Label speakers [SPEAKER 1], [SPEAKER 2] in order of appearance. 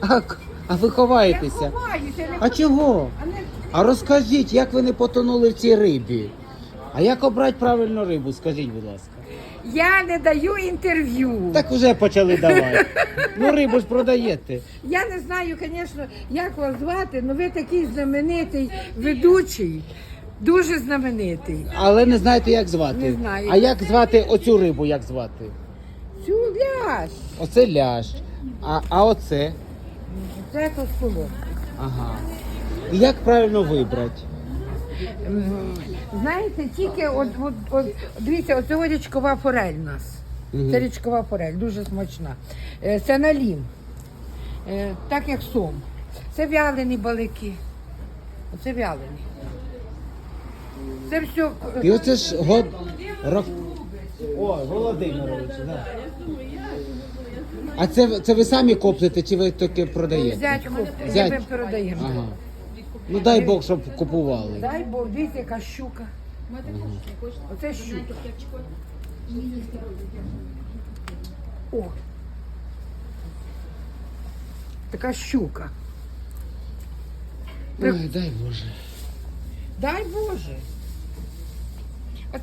[SPEAKER 1] А, а ви ховаєтеся?
[SPEAKER 2] Ховаюся, не
[SPEAKER 1] А чого?
[SPEAKER 2] А не...
[SPEAKER 1] А розкажіть, як ви не потонули в цій рибі? А як обрати правильну рибу, скажіть, будь ласка.
[SPEAKER 2] Я не даю інтерв'ю.
[SPEAKER 1] Так вже почали давати. Ну рибу ж продаєте.
[SPEAKER 2] Я не знаю, звісно, як вас звати, але ви такий знаменитий ведучий, дуже знаменитий.
[SPEAKER 1] Але не знаєте, як звати.
[SPEAKER 2] Не знаю.
[SPEAKER 1] А як звати оцю рибу, як звати?
[SPEAKER 2] Цю ляж.
[SPEAKER 1] Оце ляж. А, а оце?
[SPEAKER 2] Це то сполох.
[SPEAKER 1] Ага. І як правильно вибрати?
[SPEAKER 2] Знаєте, тільки от, от, от дивіться, оце річкова форель у нас.
[SPEAKER 1] Мгм.
[SPEAKER 2] Це річкова форель, дуже смачна. Е, Це налім, Е, так як сом. Це вялені балики. Оце вялені. Це все.
[SPEAKER 1] І оце ж год... Рок... О, Володимирович, да. А це, це ви самі коплите чи ви таке продаєте?
[SPEAKER 2] Взять купу,
[SPEAKER 1] Взять.
[SPEAKER 2] ми передаємо.
[SPEAKER 1] Ага. Ну дай Бог, щоб купували.
[SPEAKER 2] Дай Бог, дивіться, яка щука. Оце щука. О. Така щука.
[SPEAKER 1] Ой, дай Боже.
[SPEAKER 2] Дай Боже.